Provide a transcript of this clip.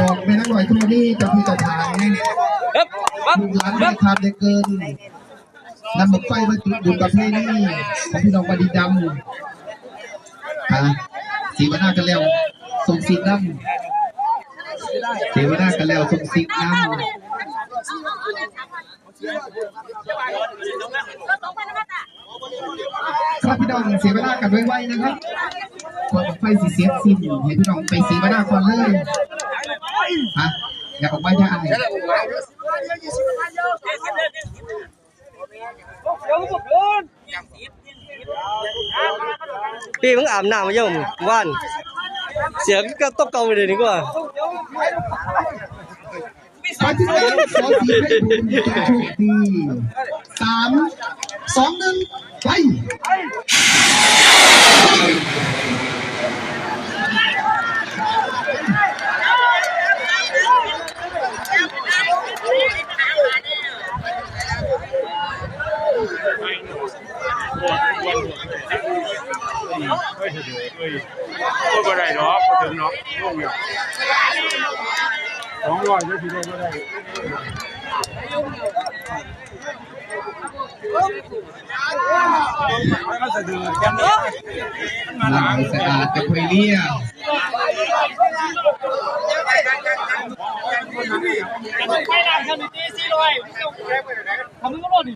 บอกแม่นักหน่อยทุกนี่เจ้าพี่เจ้าทางเอ๊บปั๊บลูกหลานไม่ขาดได้เกินนำหมกไฟมาจุดบุญประเพณีของพี่น้องบดีดำฮะสีวนากันแล้วส่งสิกน้ำสีวนากันแล้วส่งสิกน้ำครับพี่น้องเสียเวลากันไวๆนะครับ กว่าไฟสีเสียสิ้นให้พี่น้องไปสีวนาก่อนเลยฮะอยากออกไปได้พี่มึงอาบน้ำมายังว่านเสียก็ต้องเกาไปเลยดีกว่าขอที่สามขอสีให้บุญโชคดีสามสองหนึ่งไป เฮ้ยเฮ้ยพูดบ่ได้เนาะพูดถึงเนาะลงเนี่ยสองร้อยก็คือลงบ่ได้ก็จะดูแค่นี้ล้างสะอาดกับไวเลียไม่ได้ทำดีสี่ร้อยทำมึงก็รอดดิ